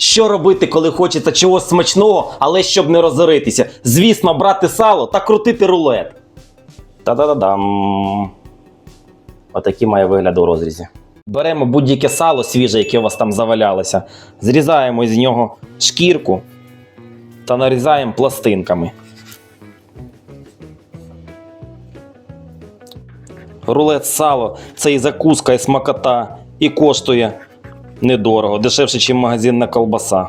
Що робити, коли хочеться чогось смачного, але щоб не розоритися? Звісно, брати сало та крутити рулет. Та-да-да-дам. Отакий має вигляд у розрізі. Беремо будь-яке сало свіже, яке у вас там завалялося, зрізаємо з нього шкірку та нарізаємо пластинками. Рулет сало це і закуска, і смакота, і коштує недорого, дешевше, ніж магазинна колбаса.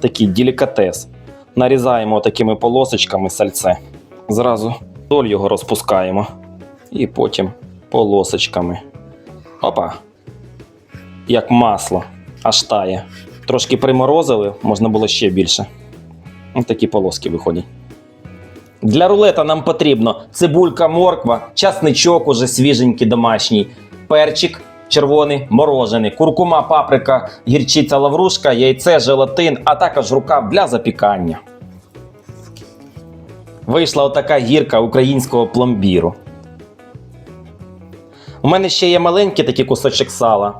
Такий делікатес. Нарізаємо такими полосочками сальце. Зразу соль його розпускаємо. І потім полосочками. Опа. Як масло. Аж тає. Трошки приморозили, можна було ще більше. Ось такі полоски виходять. Для рулета нам потрібно цибулька, морква, часничок уже свіженький домашній, перчик червоний, морожений, куркума, паприка, гірчиця, лаврушка, яйце, желатин, а також рукав для запікання. Вийшла отака гірка українського пломбіру. У мене ще є маленький такий кусочок сала.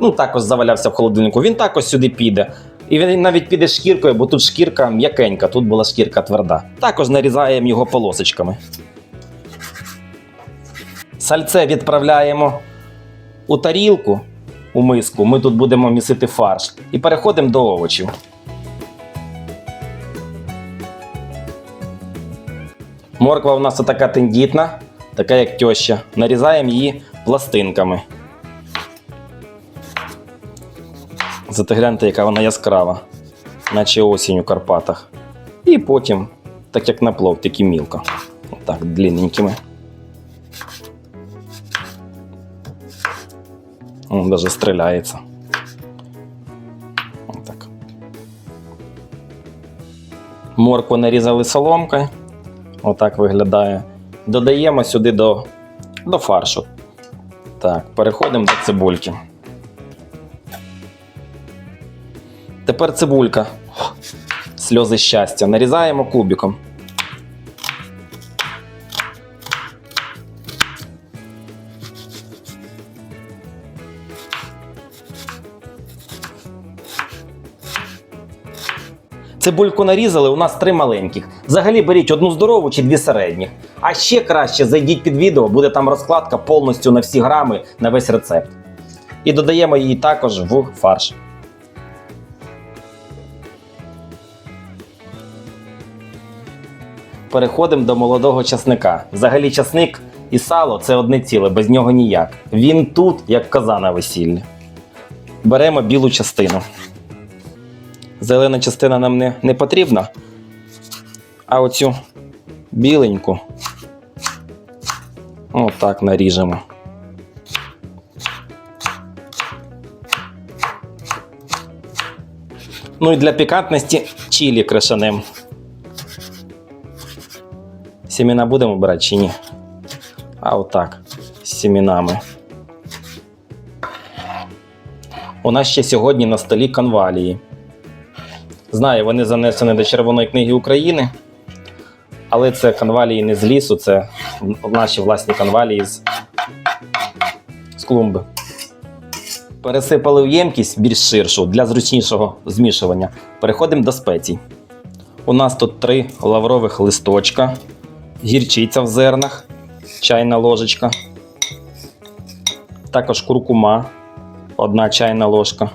Ну, також завалявся в холодильнику. Він також сюди піде. І він навіть піде шкіркою, бо тут шкірка м'якенька, тут була шкірка тверда. Також нарізаємо його полосочками. Сальце відправляємо у тарілку, у миску. Ми тут будемо місити фарш. І переходимо до овочів. Морква у нас така тендітна, така як тьоща. Нарізаємо її пластинками. Зате гляньте, яка вона яскрава, наче осінь у Карпатах. І потім, так як на плов, тільки мілко. Отак, длинненькими. Он даже стріляється. Отак. Моркву нарізали соломкою. Отак виглядає. Додаємо сюди до, до фаршу. Так, переходимо до цибульки. Тепер цибулька. Сльози щастя. Нарізаємо кубиком. Цибульку нарізали, у нас три маленьких. Взагалі беріть одну здорову чи дві середніх. А ще краще зайдіть під відео, буде там розкладка повністю на всі грами, на весь рецепт. І додаємо її також в фарш. Переходимо до молодого часника. Взагалі, часник і сало це одне ціле, без нього ніяк. Він тут, як коза на весіллі. Беремо білу частину. Зелена частина нам не, не потрібна. А оцю біленьку. Отак наріжемо. Ну і для пікантності чилі крашанем. Сімена будемо брати чи ні? А отак. З сімінами. У нас ще сьогодні на столі конвалії. Знаю, вони занесені до Червоної книги України, але це конвалії не з лісу, це наші власні конвалії з, з клумби. Пересипали в ємкість більш ширшу для зручнішого змішування. Переходимо до спецій. У нас тут три лаврових листочка, гірчиця в зернах, чайна ложечка, також куркума, одна чайна ложка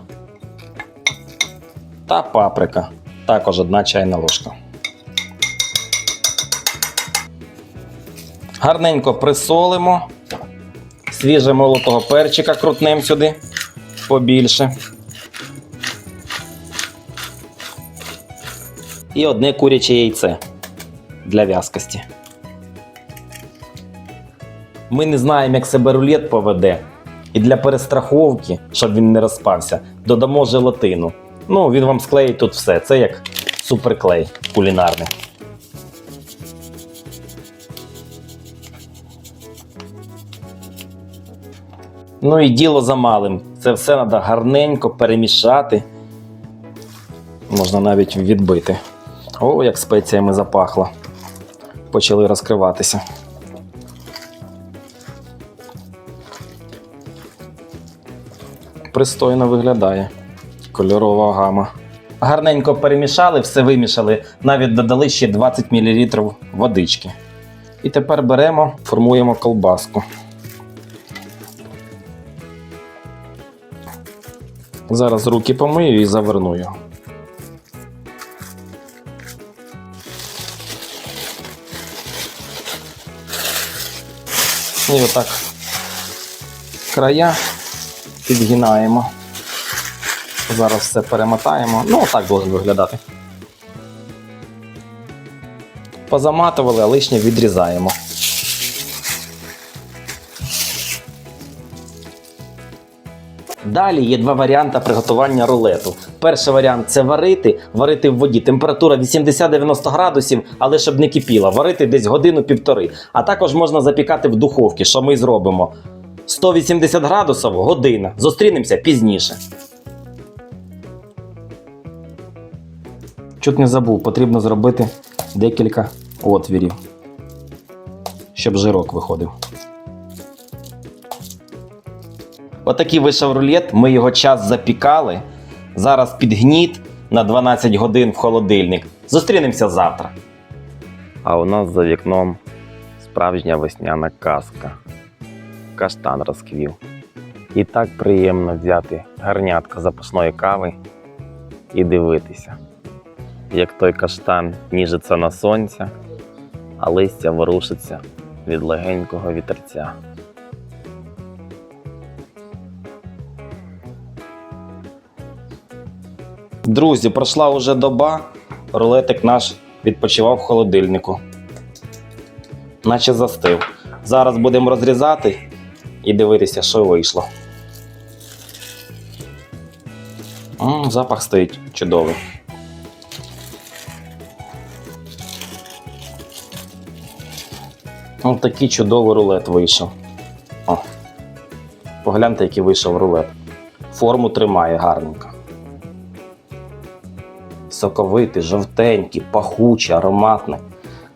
та паприка, також одна чайна ложка. Гарненько присолимо, свіже молотого перчика крутнем сюди побільше. І одне куряче яйце для в'язкості. Ми не знаємо, як себе рулет поведе. І для перестраховки, щоб він не розпався, додамо желатину. Ну, він вам склеїть тут все. Це як суперклей кулінарний. Ну і діло за малим. Це все треба гарненько перемішати. Можна навіть відбити. О, як спеціями запахло. Почали розкриватися. Пристойно виглядає. Кольорова гама. Гарненько перемішали, все вимішали, навіть додали ще 20 мл водички. І тепер беремо, формуємо колбаску. Зараз руки помию і заверну його. І отак края підгинаємо. Зараз все перемотаємо. Ну, отак буде виглядати. Позаматували, а лишнє відрізаємо. Далі є два варіанти приготування рулету. Перший варіант це варити, варити в воді. Температура 80-90 градусів, але щоб не кипіла. Варити десь годину-півтори. А також можна запікати в духовці, що ми зробимо. 180 градусів година. Зустрінемося пізніше. Чуть не забув, потрібно зробити декілька отвірів, щоб жирок виходив. Отакий вийшов рулет, ми його час запікали. Зараз підгніт на 12 годин в холодильник. Зустрінемося завтра. А у нас за вікном справжня весняна казка. Каштан розквів. І так приємно взяти гарнятко запашної кави і дивитися, як той каштан ніжиться на сонця, а листя ворушиться від легенького вітерця. Друзі, пройшла уже доба, рулетик наш відпочивав в холодильнику. Наче застив. Зараз будемо розрізати і дивитися, що вийшло. М, запах стоїть чудовий. Ось такий чудовий рулет вийшов. О. Погляньте, який вийшов рулет. Форму тримає гарненько. Соковитий, жовтенький, пахучий, ароматний.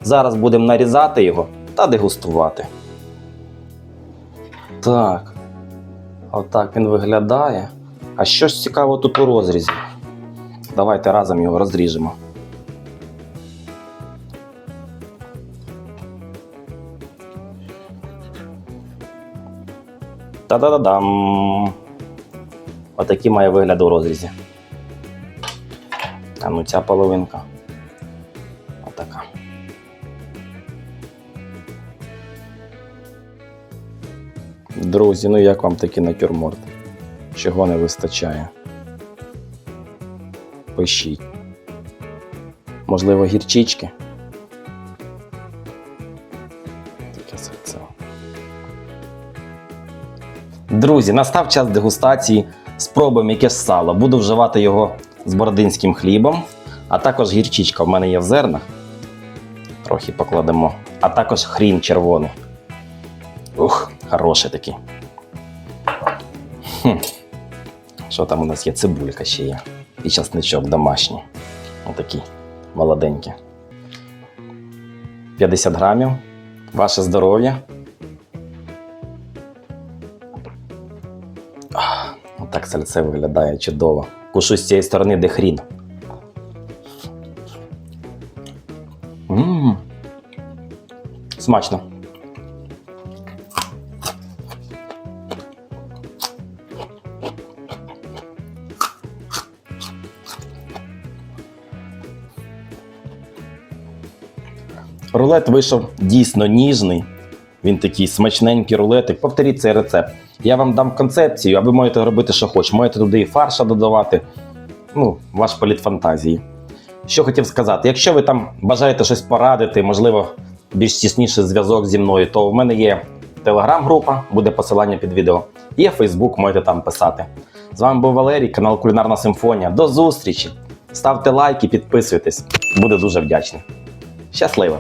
Зараз будемо нарізати його та дегустувати. Так. Отак він виглядає. А що ж цікаво тут у розрізі? Давайте разом його розріжемо. Та-да-да-дам! Отакий має вигляд у розрізі. А ну ця половинка. Отака. Друзі, ну як вам такий натюрморт? Чого не вистачає? Пишіть. Можливо, гірчички? Таке серце. Друзі, настав час дегустації. Спробуємо яке сало. Буду вживати його з бородинським хлібом, а також гірчичка в мене є в зернах. Трохи покладемо. А також хрін червоний. Ух, хороший такий. Хм. Що там у нас є? Цибулька ще є. І часничок домашній. Отакий молоденький. 50 грамів. Ваше здоров'я. Отак сальце виглядає чудово. Кушу з цієї сторони, де хрін. Ммм. Смачно. Рулет вийшов дійсно ніжний. Він такий смачненький рулетик. Повторіть цей рецепт. Я вам дам концепцію, а ви можете робити, що хочете. Можете туди і фарша додавати. Ну, ваш політ фантазії. Що хотів сказати, якщо ви там бажаєте щось порадити, можливо, більш тісніший зв'язок зі мною, то в мене є телеграм-група, буде посилання під відео. Є Фейсбук, можете там писати. З вами був Валерій, канал Кулінарна Симфонія. До зустрічі! Ставте лайки, підписуйтесь. Буду дуже вдячний. Щасливо!